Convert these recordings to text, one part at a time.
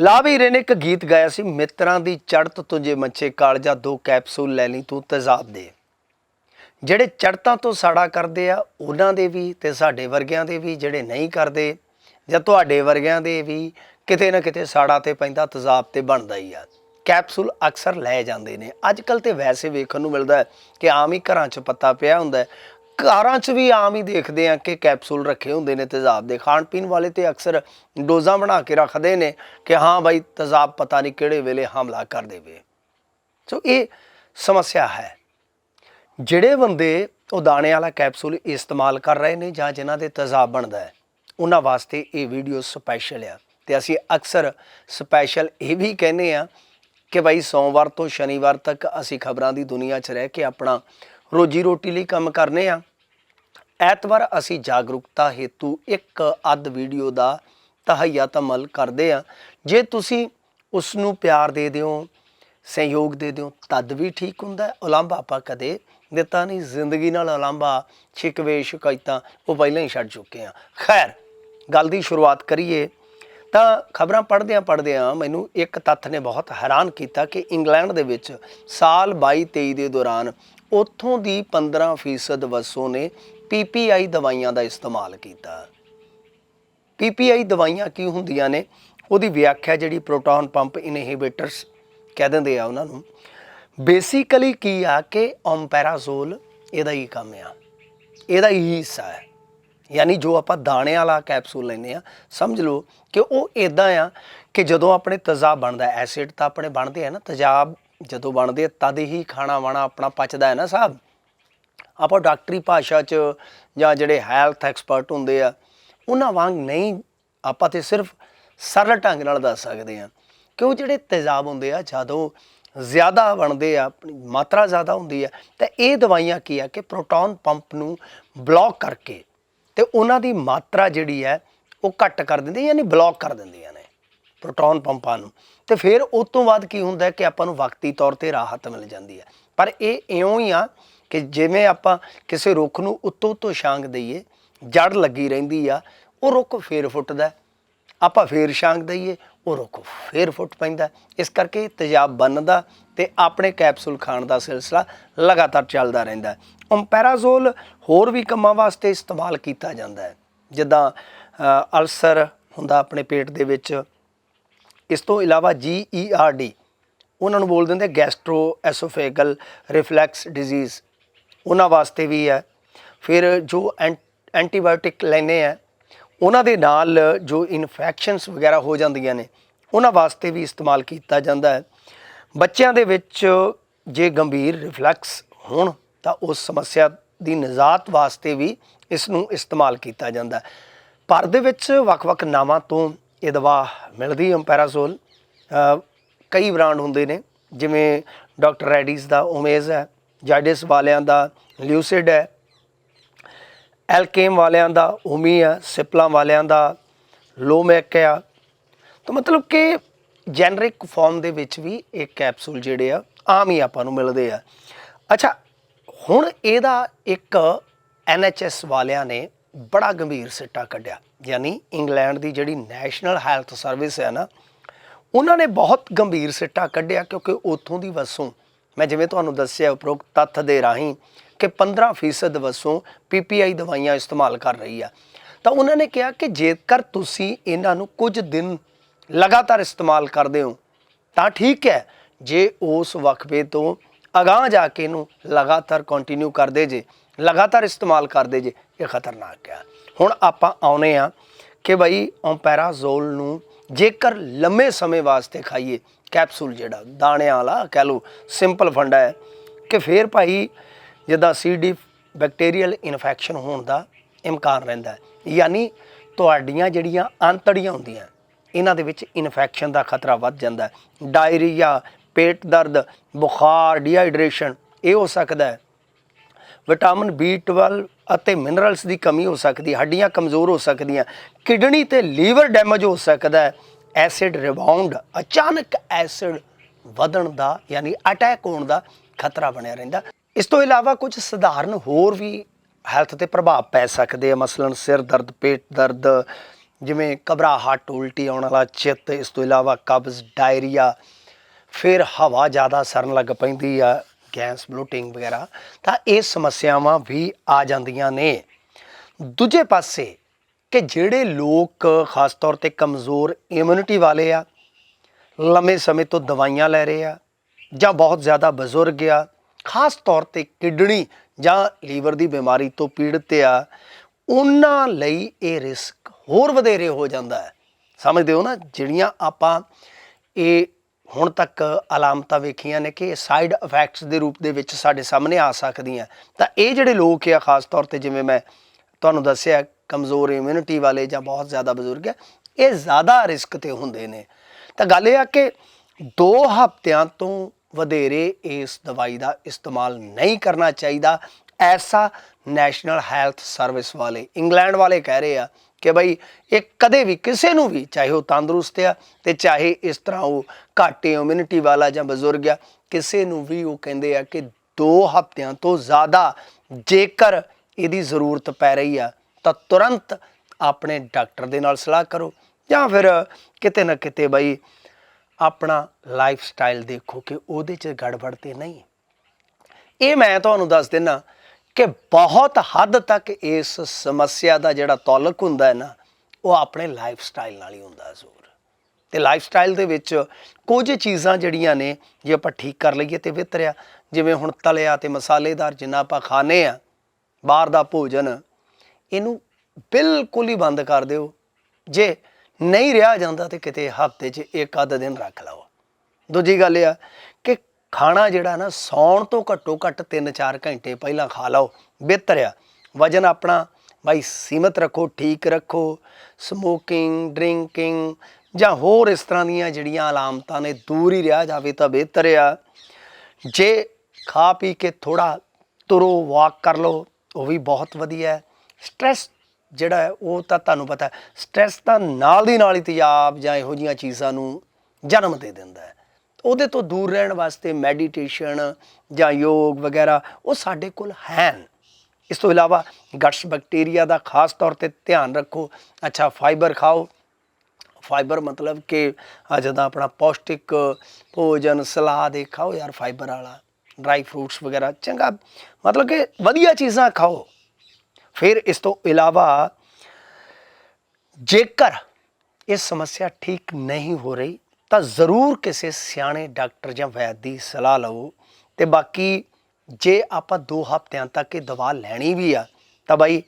ਲਾਵੀਰੇ ਨੇ ਇੱਕ ਗੀਤ ਗਾਇਆ ਸੀ, ਮਿੱਤਰਾਂ ਦੀ ਚੜਤ ਤੁਝੇ ਮੱਛੇ ਕਾਲਜਾ ਦੋ ਕੈਪਸੂਲ ਲੈ ਲਈ ਤੂੰ ਤਜਾਬ ਦੇ। ਜਿਹੜੇ ਚੜਤਾਂ ਤੋਂ ਸਾੜਾ ਕਰਦੇ ਆ, ਉਹਨਾਂ ਦੇ ਵੀ ਤੇ ਸਾਡੇ ਵਰਗਿਆਂ ਦੇ ਵੀ, ਜਿਹੜੇ ਨਹੀਂ ਕਰਦੇ ਜਾਂ ਤੁਹਾਡੇ ਵਰਗਿਆਂ ਦੇ ਵੀ, ਕਿਤੇ ਨਾ ਕਿਤੇ ਸਾੜਾ ਤੇ ਪੈਂਦਾ ਤਜ਼ਾਬ ਤੇ ਬਣਦਾ ਹੀ ਆ। ਕੈਪਸੂਲ ਅਕਸਰ ਲੈ ਜਾਂਦੇ ਨੇ। ਅੱਜ ਕੱਲ ਤੇ ਵੈਸੇ ਵੇਖਣ ਨੂੰ ਮਿਲਦਾ ਹੈ ਕਿ ਆਮ ਹੀ ਘਰਾਂ 'ਚ ਪੱਤਾ ਪਿਆ ਹੁੰਦਾ ਕਾਰਾਂ 'ਚ ਵੀ ਆਮ ਹੀ ਦੇਖਦੇ ਆ ਕਿ ਕੈਪਸੂਲ ਰੱਖੇ ਹੁੰਦੇ ਨੇ ਤੇਜ਼ਾਬ ਦੇ। ਖਾਣ ਪੀਣ ਵਾਲੇ ਤੇ ਅਕਸਰ ਡੋਜ਼ਾਂ ਬਣਾ ਕੇ ਰੱਖਦੇ ਨੇ ਕਿ ਹਾਂ ਬਾਈ, ਤੇਜ਼ਾਬ ਪਤਾ ਨਹੀਂ ਕਿਹੜੇ ਵੇਲੇ ਹਮਲਾ ਕਰ ਦੇਵੇ। ਸੋ ਇਹ ਸਮੱਸਿਆ ਹੈ। ਜਿਹੜੇ ਬੰਦੇ ਉਹ ਦਾਣੇ ਵਾਲਾ ਕੈਪਸੂਲ ਇਸਤੇਮਾਲ ਕਰ ਰਹੇ ਨੇ ਜਾਂ ਜਿਨ੍ਹਾਂ ਦੇ ਤੇਜ਼ਾਬ ਬਣਦਾ ਹੈ, ਉਹਨਾਂ ਵਾਸਤੇ ਇਹ ਵੀਡੀਓ ਸਪੈਸ਼ਲ ਆ। ਤੇ ਅਸੀਂ ਅਕਸਰ ਸਪੈਸ਼ਲ ਇਹ ਵੀ ਕਹਿੰਦੇ ਆ ਕਿ ਭਾਈ ਸੋਮਵਾਰ ਤੋਂ ਸ਼ਨੀਵਾਰ ਤੱਕ ਅਸੀਂ ਖਬਰਾਂ ਦੀ ਦੁਨੀਆ 'ਚ ਰਹਿ ਕੇ ਆਪਣਾ ਰੋਜੀ ਰੋਟੀ ਲਈ ਕੰਮ ਕਰਨੇ ਆ। ਐਤਵਾਰ ਅਸੀਂ ਜਾਗਰੂਕਤਾ ਹੇਤੂ ਇੱਕ ਅੱਧ ਵੀਡੀਓ ਦਾ ਤਹਈਆ ਤਮਲ ਕਰਦੇ ਆ। ਜੇ ਤੁਸੀਂ ਉਸ ਨੂੰ ਪਿਆਰ ਦੇ ਦਿਓ, ਸਹਿਯੋਗ ਦੇ ਦਿਓ, ਤਦ ਵੀ ਠੀਕ ਹੁੰਦਾ ਹੈ। ਉਲਾਂਭਾ ਆਪਾਂ ਕਦੇ ਦਿੱਤਾ ਨਹੀਂ। ਜ਼ਿੰਦਗੀ ਨਾਲ ਉਲਾਂਭਾ ਛਿਕਵੇ ਸ਼ਿਕਾਇਤਾਂ, ਉਹ ਪਹਿਲਾਂ ਹੀ ਛੱਡ ਚੁੱਕੇ ਆ। ਖੈਰ, ਗੱਲ ਦੀ ਸ਼ੁਰੂਆਤ ਕਰੀਏ ਤਾਂ ਖਬਰਾਂ ਪੜ੍ਹਦਿਆਂ ਪੜ੍ਹਦਿਆਂ ਮੈਨੂੰ ਇੱਕ ਤੱਥ ਨੇ ਬਹੁਤ ਹੈਰਾਨ ਕੀਤਾ ਕਿ ਇੰਗਲੈਂਡ ਦੇ ਵਿੱਚ ਸਾਲ 22-23 ਦੇ ਦੌਰਾਨ ਉੱਥੋਂ ਦੀ 15% ਵਸੋਂ ਨੇ ਪੀਪੀਆਈ ਦਵਾਈਆਂ ਦਾ ਇਸਤੇਮਾਲ ਕੀਤਾ। ਪੀਪੀਆਈ ਦਵਾਈਆਂ ਕੀ ਹੁੰਦੀਆਂ ਨੇ? ਉਹਦੀ ਵਿਆਖਿਆ ਜਿਹੜੀ ਪ੍ਰੋਟੋਨ ਪੰਪ ਇਨਹਿਬਿਟਰਸ ਕਹਿ ਦਿੰਦੇ ਆ ਉਹਨਾਂ ਨੂੰ। ਬੇਸਿਕਲੀ ਕੀ ਆ ਕਿ ਓਮਪੈਰਾਜ਼ੋਲ ਇਹਦਾ ਹੀ ਕੰਮ ਆ। ਇਹਦਾ ਹੀ ਹਿੱਸਾ ਹੈ। ਯਾਨੀ ਜੋ ਆਪਾਂ ਦਾਣੇ ਵਾਲਾ ਕੈਪਸੂਲ ਲੈਨੇ ਆ, ਸਮਝ ਲਓ ਕਿ ਉਹ ਇਦਾਂ ਆ ਕਿ ਜਦੋਂ ਆਪਣੇ ਤਜਾਬ ਬਣਦਾ, ਐਸਿਡ ਤਾਂ ਆਪਣੇ ਬਣਦੇ ਆ ਨਾ ਤਜਾਬ ਜਦੋਂ ਬਣਦੇ ਆ, ਤਦ ਹੀ ਖਾਣਾ ਵਾਣਾ ਆਪਣਾ ਪਚਦਾ ਹੈ ਨਾ ਸਾਹਿਬ? ਆਪਾਂ ਡਾਕਟਰੀ ਭਾਸ਼ਾ 'ਚ ਜਾਂ ਜਿਹੜੇ ਹੈਲਥ ਐਕਸਪਰਟ ਹੁੰਦੇ ਆ ਉਹਨਾਂ ਵਾਂਗ ਨਹੀਂ ਆਪਾਂ ਤੇ ਸਿਰਫ ਸਰਲ ਢੰਗ ਨਾਲ ਦੱਸ ਸਕਦੇ ਆ ਕਿ ਉਹ ਜਿਹੜੇ ਤੇਜ਼ਾਬ ਹੁੰਦੇ ਆ ਜਦੋਂ ਜ਼ਿਆਦਾ ਬਣਦੇ ਆ ਆਪਣੀ ਮਾਤਰਾ ਜ਼ਿਆਦਾ ਹੁੰਦੀ ਆ ਤਾਂ ਇਹ ਦਵਾਈਆਂ ਕੀ ਆ ਕਿ ਪ੍ਰੋਟੋਨ ਪੰਪ ਨੂੰ ਬਲੌਕ ਕਰਕੇ ਤੇ ਉਹਨਾਂ ਦੀ ਮਾਤਰਾ ਜਿਹੜੀ ਹੈ ਉਹ ਘੱਟ ਕਰ ਦਿੰਦੇ ਯਾਨੀ ਬਲੌਕ ਕਰ ਦਿੰਦੀਆਂ ਨੇ ਪ੍ਰੋਟੋਨ ਪੰਪਾਂ ਨੂੰ। ਤੇ ਫਿਰ ਉਸ ਤੋਂ ਬਾਅਦ ਕੀ ਹੁੰਦਾ ਕਿ ਆਪਾਂ ਨੂੰ ਵਕਤੀ ਤੌਰ ਤੇ ਰਾਹਤ ਮਿਲ ਜਾਂਦੀ ਹੈ। ਪਰ ਇਹ ਇਉਂ ਹੀ ਆ ਕਿ ਜਿਵੇਂ ਆਪਾਂ ਕਿਸੇ ਰੁੱਖ ਨੂੰ ਉੱਤੋਂ ਉੱਤੋਂ ਛਾਂਗ ਦਈਏ, ਜੜ ਲੱਗੀ ਰਹਿੰਦੀ ਆ, ਉਹ ਰੁੱਖ ਫੇਰ ਫੁੱਟਦਾ ਆਪਾਂ ਫੇਰ ਛਾਂਗ ਦਈਏ, ਉਹ ਰੁੱਖ ਫੇਰ ਫੁੱਟ ਪੈਂਦਾ ਇਸ ਕਰਕੇ ਤੇਜ਼ਾਬ ਬਣਦਾ ਤੇ ਆਪਣੇ ਕੈਪਸੂਲ ਖਾਣ ਦਾ ਸਿਲਸਿਲਾ ਲਗਾਤਾਰ ਚੱਲਦਾ ਰਹਿੰਦਾ ਓਮਪੈਰਾਜ਼ੋਲ ਹੋਰ ਵੀ ਕੰਮਾਂ ਵਾਸਤੇ ਇਸਤੇਮਾਲ ਕੀਤਾ ਜਾਂਦਾ ਹੈ। ਜਿੱਦਾਂ ਅਲਸਰ ਹੁੰਦਾ ਆਪਣੇ ਪੇਟ ਦੇ ਵਿੱਚ ਇਸ ਤੋਂ ਇਲਾਵਾ GERD ਉਹਨਾਂ ਨੂੰ ਬੋਲ ਦਿੰਦੇ ਗੈਸਟ੍ਰੋ ਐਸੋਫੇਗਲ ਰਿਫਲੈਕਸ ਡਿਜ਼ੀਜ਼। ਉਹਨਾਂ ਵਾਸਤੇ ਵੀ ਹੈ। ਫਿਰ ਜੋ ਐਂ- ਐਂਟੀਬਾਇਓਟਿਕ ਲੈਨੇ ਆ ਉਹਨਾਂ ਦੇ ਨਾਲ ਜੋ ਇਨਫੈਕਸ਼ਨਸ ਵਗੈਰਾ ਹੋ ਜਾਂਦੀਆਂ ਨੇ, ਉਹਨਾਂ ਵਾਸਤੇ ਵੀ ਇਸਤੇਮਾਲ ਕੀਤਾ ਜਾਂਦਾ ਹੈ। ਬੱਚਿਆਂ ਦੇ ਵਿੱਚ ਜੇ ਗੰਭੀਰ ਰਿਫਲੈਕਸ ਹੋਣ, ਤਾਂ ਉਸ ਸਮੱਸਿਆ ਦੀ ਨਿਜਾਤ ਵਾਸਤੇ ਵੀ ਇਸ ਨੂੰ ਇਸਤੇਮਾਲ ਕੀਤਾ ਜਾਂਦਾ ਹੈ। ਭਾਰਤ ਦੇ ਵਿੱਚ ਵੱਖ-ਵੱਖ ਨਾਵਾਂ ਤੋਂ ਇਹ ਦਵਾ ਮਿਲਦੀ ਹੈ ਪੈਰਾਸੋਲ। ਕਈ ਬ੍ਰਾਂਡ ਹੁੰਦੇ ਨੇ, ਜਿਵੇਂ ਡਾਕਟਰ ਰੈਡੀਜ਼ ਦਾ ਓਮੇਜ਼ ਹੈ, ਜਾਇਡਸ ਵਾਲਿਆਂ ਦਾ ਲਿਊਸਿਡ ਹੈ, ਐਲਕੇਮ ਵਾਲਿਆਂ ਦਾ ਓਮੀ ਹੈ, ਸਿਪਲਾ ਵਾਲਿਆਂ ਦਾ ਲੋਮੈਕ ਆ ਤਾਂ ਮਤਲਬ ਕਿ ਜੈਨਰਿਕ ਫਾਰਮ ਦੇ ਵਿੱਚ ਵੀ ਇਹ ਕੈਪਸੂਲ ਜਿਹੜੇ ਆ, ਆਮ ਹੀ ਆਪਾਂ ਨੂੰ ਮਿਲਦੇ ਆ। ਅੱਛਾ, ਹੁਣ ਇਹਦਾ ਇੱਕ ਐਨਐਚਐਸ ਵਾਲਿਆਂ ਨੇ ਬੜਾ ਗੰਭੀਰ ਸਿੱਟਾ ਕੱਢਿਆ। ਯਾਨੀ ਇੰਗਲੈਂਡ ਦੀ ਜਿਹੜੀ ਨੈਸ਼ਨਲ ਹੈਲਥ ਸਰਵਿਸ ਹੈ ਨਾ, ਉਹਨਾਂ ਨੇ ਬਹੁਤ ਗੰਭੀਰ ਸਿੱਟਾ ਕੱਢਿਆ ਕਿਉਂਕਿ ਉੱਥੋਂ ਦੀ ਵਸੋਂ, ਮੈਂ ਜਿਵੇਂ ਤੁਹਾਨੂੰ ਦੱਸਿਆ ਉਪਰੋਕਤ ਤੱਥ ਦੇ ਰਾਹੀਂ ਕਿ 15% ਵਸੋਂ ਪੀਪੀਆਈ ਦਵਾਈਆਂ ਇਸਤੇਮਾਲ ਕਰ ਰਹੀ ਆ। ਤਾਂ ਉਹਨਾਂ ਨੇ ਕਿਹਾ ਕਿ ਜੇਕਰ ਤੁਸੀਂ ਇਹਨਾਂ ਨੂੰ ਕੁਝ ਦਿਨ ਲਗਾਤਾਰ ਇਸਤੇਮਾਲ ਕਰਦੇ ਹੋ, ਤਾਂ ਠੀਕ ਹੈ, ਜੇ ਉਸ ਵਕਫੇ ਤੋਂ ਅਗਾਂਹ ਜਾ ਕੇ ਇਹਨੂੰ ਲਗਾਤਾਰ ਕੰਟੀਨਿਊ ਕਰਦੇ ਜੇ ਲਗਾਤਾਰ ਇਸਤੇਮਾਲ ਕਰਦੇ ਜੇ, ਇਹ ਖਤਰਨਾਕ ਹੈ ਹੁਣ ਆਪਾਂ ਆਉਨੇ ਆ ਕਿ ਭਾਈ ਓਮਪੈਰਾਜ਼ੋਲ ਨੂੰ ਜੇਕਰ ਲੰਮੇ ਸਮੇਂ ਵਾਸਤੇ ਖਾਈਏ, ਕੈਪਸੂਲ ਜਿਹੜਾ, ਦਾਣਿਆਂ ਵਾਲਾ, ਕਹਿ ਲਓ, ਸਿੰਪਲ ਫੰਡਾ ਹੈ, ਕਿ ਫੇਰ ਭਾਈ ਜਿੱਦਾਂ ਸੀਡੀ ਬੈਕਟੀਰੀਅਲ ਇਨਫੈਕਸ਼ਨ ਹੋਣ ਦਾ ਇਮਕਾਨ ਰਹਿੰਦਾ ਹੈ। ਯਾਨੀ ਤੁਹਾਡੀਆਂ ਜਿਹੜੀਆਂ ਅੰਤੜੀਆਂ ਹੁੰਦੀਆਂ, ਇਹਨਾਂ ਦੇ ਵਿੱਚ ਇਨਫੈਕਸ਼ਨ ਦਾ ਖਤਰਾ ਵੱਧ ਜਾਂਦਾ ਹੈ। ਡਾਇਰੀਆ, ਪੇਟ ਦਰਦ, ਬੁਖਾਰ, ਡੀਹਾਈਡਰੇਸ਼ਨ, ਇਹ ਹੋ ਸਕਦਾ ਹੈ। ਵਿਟਾਮਿਨ B12 ਅਤੇ ਮਿਨਰਲਸ ਦੀ ਕਮੀ ਹੋ ਸਕਦੀ ਹੱਡੀਆਂ ਕਮਜ਼ੋਰ ਹੋ ਸਕਦੀਆਂ ਕਿਡਨੀ ਤੇ ਲੀਵਰ ਡੈਮੇਜ ਹੋ ਸਕਦਾ ਹੈ। ਐਸਿਡ ਰਿਬਾਉਂਡ ਅਚਾਨਕ ਐਸਿਡ ਵਧਣ ਦਾ ਯਾਨੀ ਅਟੈਕ ਹੋਣ ਦਾ ਖਤਰਾ ਬਣਿਆ ਰਹਿੰਦਾ ਇਸ ਤੋਂ ਇਲਾਵਾ ਕੁਝ ਸਧਾਰਨ ਹੋਰ ਵੀ ਹੈਲਥ ਤੇ ਪ੍ਰਭਾਵ ਪੈ ਸਕਦੇ ਆ ਮਸਲਨ ਸਿਰ ਦਰਦ, ਪੇਟ ਦਰਦ, ਜਿਵੇਂ ਘਬਰਾਹਟ, ਉਲਟੀ ਆਉਣ ਵਾਲਾ ਚਿੱਤ, ਇਸ ਤੋਂ ਇਲਾਵਾ ਕਬਜ਼, ਡਾਇਰੀਆ, ਫਿਰ ਹਵਾ ਜ਼ਿਆਦਾ ਸਰਨ ਲੱਗ ਪੈਂਦੀ ਆ ਗੈਸ ਬਲੋਟਿੰਗ ਵਗੈਰਾ, ਤਾਂ ਇਹ ਸਮੱਸਿਆਵਾਂ ਵੀ ਆ ਜਾਂਦੀਆਂ ਨੇ। ਦੂਜੇ ਪਾਸੇ ਕਿ ਜਿਹੜੇ ਲੋਕ ਖਾਸ ਤੌਰ ਤੇ ਕਮਜ਼ੋਰ ਇਮਿਊਨਿਟੀ ਵਾਲੇ ਆ, ਲੰਮੇ ਸਮੇਂ ਤੋਂ ਦਵਾਈਆਂ ਲੈ ਰਹੇ ਆ, ਜਾਂ ਬਹੁਤ ਜ਼ਿਆਦਾ ਬਜ਼ੁਰਗ ਆ, ਖਾਸ ਤੌਰ ਤੇ ਕਿਡਨੀ ਜਾਂ ਲੀਵਰ ਦੀ ਬਿਮਾਰੀ ਤੋਂ ਪੀੜਤ ਆ, ਉਹਨਾਂ ਲਈ ਇਹ ਰਿਸਕ ਹੋਰ ਵਧੇਰੇ ਹੋ ਜਾਂਦਾ ਹੈ। ਸਮਝਦੇ ਹੋ ਨਾ, ਜਿਹੜੀਆਂ ਆਪਾਂ ਇਹ ਹੁਣ ਤੱਕ ਅਲਾਮਤਾਂ ਵੇਖੀਆਂ ਨੇ ਕਿ ਸਾਈਡ ਇਫੈਕਟਸ ਦੇ ਰੂਪ ਦੇ ਵਿੱਚ ਸਾਡੇ ਸਾਹਮਣੇ ਆ ਸਕਦੀਆਂ। ਤਾਂ ਇਹ ਜਿਹੜੇ ਲੋਕ ਆ, ਖਾਸ ਤੌਰ ਤੇ ਜਿਵੇਂ ਮੈਂ ਤੁਹਾਨੂੰ ਦੱਸਿਆ, ਕਮਜ਼ੋਰ ਇਮਿਊਨਿਟੀ ਵਾਲੇ ਜਾਂ ਬਹੁਤ ਜ਼ਿਆਦਾ ਬਜ਼ੁਰਗ ਆ, ਇਹ ਜ਼ਿਆਦਾ ਰਿਸਕ ਤੇ ਹੁੰਦੇ ਨੇ। ਤਾਂ ਗੱਲ ਇਹ ਆ ਕਿ 2 ਹਫ਼ਤਿਆਂ ਤੋਂ ਵਧੇਰੇ ਇਸ ਦਵਾਈ ਦਾ ਇਸਤੇਮਾਲ ਨਹੀਂ ਕਰਨਾ ਚਾਹੀਦਾ। ਐਸਾ ਨੈਸ਼ਨਲ ਹੈਲਥ ਸਰਵਿਸ ਵਾਲੇ ਇੰਗਲੈਂਡ ਵਾਲੇ ਕਹਿ ਰਹੇ ਆ ਕਿ ਭਾਈ ਇਹ ਕਦੇ ਵੀ ਕਿਸੇ ਨੂੰ ਵੀ, ਚਾਹੇ ਉਹ ਤੰਦਰੁਸਤ ਆ ਤੇ ਚਾਹੇ ਇਸ ਤਰ੍ਹਾਂ ਉਹ ਘਾਟੇ ਇਮਿਊਨਿਟੀ ਵਾਲਾ ਜਾਂ ਬਜ਼ੁਰਗ ਆ, ਕਿਸੇ ਨੂੰ ਵੀ ਉਹ ਕਹਿੰਦੇ ਆ ਕਿ 2 ਹਫ਼ਤਿਆਂ ਤੋਂ ਜ਼ਿਆਦਾ ਜੇਕਰ ਇਹਦੀ ਜ਼ਰੂਰਤ ਪੈ ਰਹੀ ਆ, ਤਾਂ ਤੁਰੰਤ ਆਪਣੇ ਡਾਕਟਰ ਦੇ ਨਾਲ ਸਲਾਹ ਕਰੋ ਜਾਂ ਫਿਰ ਕਿਤੇ ਨਾ ਕਿਤੇ ਬਈ ਆਪਣਾ ਲਾਈਫ ਸਟਾਈਲ ਦੇਖੋ ਕਿ ਉਹਦੇ 'ਚ ਗੜਬੜ ਤੇ ਨਹੀਂ। ਇਹ ਮੈਂ ਤੁਹਾਨੂੰ ਦੱਸ ਦਿੰਨਾ ਕਿ ਬਹੁਤ ਹੱਦ ਤੱਕ ਇਸ ਸਮੱਸਿਆ ਦਾ ਜਿਹੜਾ ਤਾਲੁਕ ਹੁੰਦਾ ਹੈ ਨਾ, ਉਹ ਆਪਣੇ ਲਾਈਫ ਸਟਾਈਲ ਨਾਲ ਹੀ ਹੁੰਦਾ ਹੈ ਜ਼ਰੂਰ ਤੇ ਲਾਈਫ ਸਟਾਈਲ ਦੇ ਵਿੱਚ ਕੁਝ ਚੀਜ਼ਾਂ ਜਿਹੜੀਆਂ ਨੇ, ਜੇ ਆਪਾਂ ਠੀਕ ਕਰ ਲਈਏ ਤੇ ਬਿਹਤਰ ਆ। ਜਿਵੇਂ ਹੁਣ ਤਲਿਆ ਤੇ ਮਸਾਲੇਦਾਰ ਜਿੰਨਾ ਆਪਾਂ ਖਾਣੇ ਆ ਬਾਹਰ ਦਾ ਭੋਜਨ, ਇਹਨੂੰ ਬਿਲਕੁਲ ਹੀ ਬੰਦ ਕਰ ਦਿਓ। ਜੇ ਨਹੀਂ ਰਿਹਾ ਜਾਂਦਾ ਤੇ ਕਿਤੇ ਹਫ਼ਤੇ 'ਚ ਇੱਕ ਅੱਧ ਦਿਨ ਰੱਖ ਲਓ। ਦੂਜੀ ਗੱਲ ਇਹ ਆ ਖਾਣਾ ਜਿਹੜਾ ਨਾ ਸੌਣ ਤੋਂ ਘੱਟੋ ਘੱਟ 3-4 ਘੰਟੇ ਪਹਿਲਾਂ ਖਾ ਲਓ, ਬਿਹਤਰ ਆ। ਵਜਨ ਆਪਣਾ ਬਾਈ ਸੀਮਤ ਰੱਖੋ, ਠੀਕ ਰੱਖੋ। ਸਮੋਕਿੰਗ ਡਰਿੰਕਿੰਗ ਜਾਂ ਹੋਰ ਇਸ ਤਰ੍ਹਾਂ ਦੀਆਂ ਜਿਹੜੀਆਂ ਅਲਾਮਤਾਂ ਨੇ, ਦੂਰ ਹੀ ਰਿਹਾ ਜਾਵੇ ਤਾਂ ਬਿਹਤਰ ਆ। ਜੇ ਖਾ ਪੀ ਕੇ ਥੋੜਾ ਤੁਰੋ ਵਾਕ ਕਰ ਲਓ, ਉਹ ਵੀ ਬਹੁਤ ਵਧੀਆ ਹੈ। ਸਟ੍ਰੈਸ ਜਿਹੜਾ ਉਹ ਤਾਂ ਤੁਹਾਨੂੰ ਪਤਾ ਸਟ੍ਰੈਸ ਤਾਂ ਨਾਲ ਦੀ ਨਾਲ ਹੀ ਤੇਜ਼ਾਬ ਜਾਂ ਇਹੋ ਜੀਆਂ ਚੀਜ਼ਾਂ ਨੂੰ ਜਨਮ ਦੇ ਦਿੰਦਾ ਹੈ। ਉਹਦੇ ਤੋਂ ਦੂਰ ਰਹਿਣ ਵਾਸਤੇ ਮੈਡੀਟੇਸ਼ਨ ਜਾਂ ਯੋਗ ਵਗੈਰਾ ਉਹ ਸਾਡੇ ਕੋਲ ਹਨ। ਇਸ ਤੋਂ ਇਲਾਵਾ ਗਟਸ ਬੈਕਟੀਰੀਆ ਦਾ ਖਾਸ ਤੌਰ ਤੇ ਧਿਆਨ ਰੱਖੋ। ਅੱਛਾ ਫਾਈਬਰ ਖਾਓ। ਫਾਈਬਰ ਮਤਲਬ ਕਿ ਆ ਜਦੋਂ ਆਪਣਾ ਪੌਸ਼ਟਿਕ ਭੋਜਨ, ਸਲਾਦ ਇਹ ਖਾਓ ਯਾਰ ਫਾਈਬਰ ਵਾਲਾ ਡਰਾਈ ਫਰੂਟਸ ਵਗੈਰਾ, ਚੰਗਾ। ਮਤਲਬ ਕਿ ਵਧੀਆ ਚੀਜ਼ਾਂ ਖਾਓ। ਫਿਰ ਇਸ ਤੋਂ ਇਲਾਵਾ ਜੇਕਰ ਇਹ ਸਮੱਸਿਆ ਠੀਕ ਨਹੀਂ ਹੋ ਰਹੀ ਤਾਂ ਜ਼ਰੂਰ ਕਿਸੇ ਸਿਆਣੇ ਡਾਕਟਰ ਜਾਂ ਵੈਦ ਦੀ ਸਲਾਹ ਲਵੋ ਤੇ ਬਾਕੀ ਜੇ ਆਪਾਂ 2 ਹਫ਼ਤਿਆਂ ਤੱਕ ਇਹ ਦਵਾ ਲੈਣੀ ਵੀ ਆ, ਤਾਂ ਬਾਈ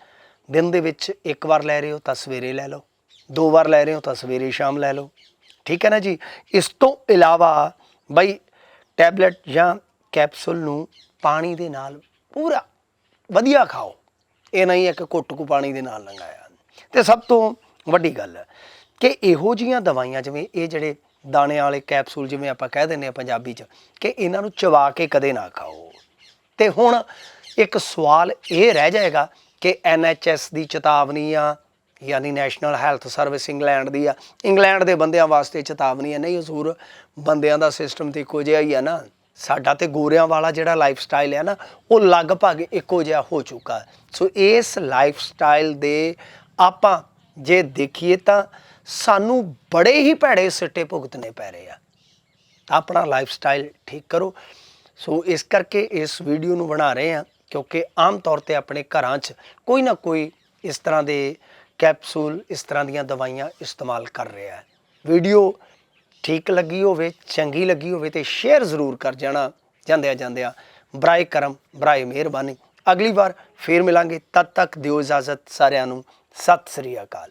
ਦਿਨ ਦੇ ਵਿੱਚ ਇੱਕ ਵਾਰ ਲੈ ਰਹੇ ਹੋ ਤਾਂ ਸਵੇਰੇ ਲੈ ਲਓ, ਦੋ ਵਾਰ ਲੈ ਰਹੇ ਹੋ ਤਾਂ ਸਵੇਰੇ ਸ਼ਾਮ ਲੈ ਲਓ। ਠੀਕ ਹੈ ਨਾ ਜੀ? ਇਸ ਤੋਂ ਇਲਾਵਾ ਬਾਈ ਟੈਬਲੇਟ ਜਾਂ ਕੈਪਸੂਲ ਨੂੰ ਪਾਣੀ ਦੇ ਨਾਲ ਪੂਰਾ ਵਧੀਆ ਖਾਓ। ਇਹ ਨਹੀਂ ਹੈ ਕਿ ਘੁੱਟ ਕੁ ਪਾਣੀ ਦੇ ਨਾਲ ਲੰਗਾਇਆ ਤੇ ਸਭ ਤੋਂ ਵੱਡੀ ਗੱਲ ਹੈ ਕਿ ਇਹੋ ਜੀਆਂ ਦਵਾਈਆਂ ਜਿਵੇਂ ਇਹ ਜਿਹੜੇ ਦਾਣੇ ਵਾਲੇ ਕੈਪਸੂਲ ਜਿਵੇਂ ਆਪਾਂ ਕਹਿ ਦਿੰਦੇ ਆ ਪੰਜਾਬੀ 'ਚ, ਕਿ ਇਹਨਾਂ ਨੂੰ ਚਵਾ ਕੇ ਕਦੇ ਨਾ ਖਾਓ। ਤੇ ਹੁਣ ਇੱਕ ਸਵਾਲ ਇਹ ਰਹਿ ਜਾਏਗਾ ਕਿ NHS ਦੀ ਚੇਤਾਵਨੀ ਆ, ਯਾਨੀ ਨੈਸ਼ਨਲ ਹੈਲਥ ਸਰਵਿਸ ਇੰਗਲੈਂਡ ਦੀ ਆ, ਇੰਗਲੈਂਡ ਦੇ ਬੰਦਿਆਂ ਵਾਸਤੇ ਚੇਤਾਵਨੀ ਆ, ਨਹੀਂ ਹਜ਼ੂਰ, ਬੰਦਿਆਂ ਦਾ ਸਿਸਟਮ ਤੇ ਇੱਕੋ ਜਿਹਾ ਹੀ ਆ ਨਾ। ਸਾਡਾ ਤੇ ਗੋਰਿਆਂ ਵਾਲਾ ਜਿਹੜਾ ਲਾਈਫ ਸਟਾਈਲ ਹੈ ਨਾ, ਉਹ ਲਗਭਗ ਇੱਕੋ ਜਿਹਾ ਹੋ ਚੁੱਕਾ। ਸੋ ਇਸ ਲਾਈਫ ਸਟਾਈਲ ਦੇ ਆਪਾਂ ਜੇ ਦੇਖੀਏ ਤਾਂ ਸਾਨੂੰ ਬੜੇ ਹੀ ਭੈੜੇ ਸਿੱਟੇ ਭੁਗਤਣੇ ਪੈ ਰਹੇ ਆ। ਆਪਣਾ ਲਾਈਫ ਸਟਾਈਲ ਠੀਕ ਕਰੋ। ਸੋ ਇਸ ਕਰਕੇ ਇਸ ਵੀਡੀਓ ਨੂੰ ਬਣਾ ਰਹੇ ਆ, ਕਿਉਂਕਿ ਆਮ ਤੌਰ ਤੇ ਆਪਣੇ ਘਰਾਂ 'ਚ ਕੋਈ ਨਾ ਕੋਈ ਇਸ ਤਰ੍ਹਾਂ ਦੇ ਕੈਪਸੂਲ ਇਸ ਤਰ੍ਹਾਂ ਦੀਆਂ ਦਵਾਈਆਂ ਇਸਤੇਮਾਲ ਕਰ ਰਿਹਾ ਹੈ। ਵੀਡੀਓ ਠੀਕ ਲੱਗੀ ਹੋਵੇ, ਚੰਗੀ ਲੱਗੀ ਹੋਵੇ ਤੇ ਸ਼ੇਅਰ ਜ਼ਰੂਰ ਕਰ ਜਾਣਾ ਜਾਂਦਿਆਂ ਜਾਂਦਿਆਂ। ਬਰਾਏ ਕਰਮ, ਬਰਾਏ ਮਿਹਰਬਾਨੀ। ਅਗਲੀ ਵਾਰ ਫੇਰ ਮਿਲਾਂਗੇ। ਤਦ ਤੱਕ ਦਿਓ ਇਜਾਜ਼ਤ ਸਾਰਿਆਂ ਨੂੰ। ਸਤਿ ਸ੍ਰੀ ਅਕਾਲ।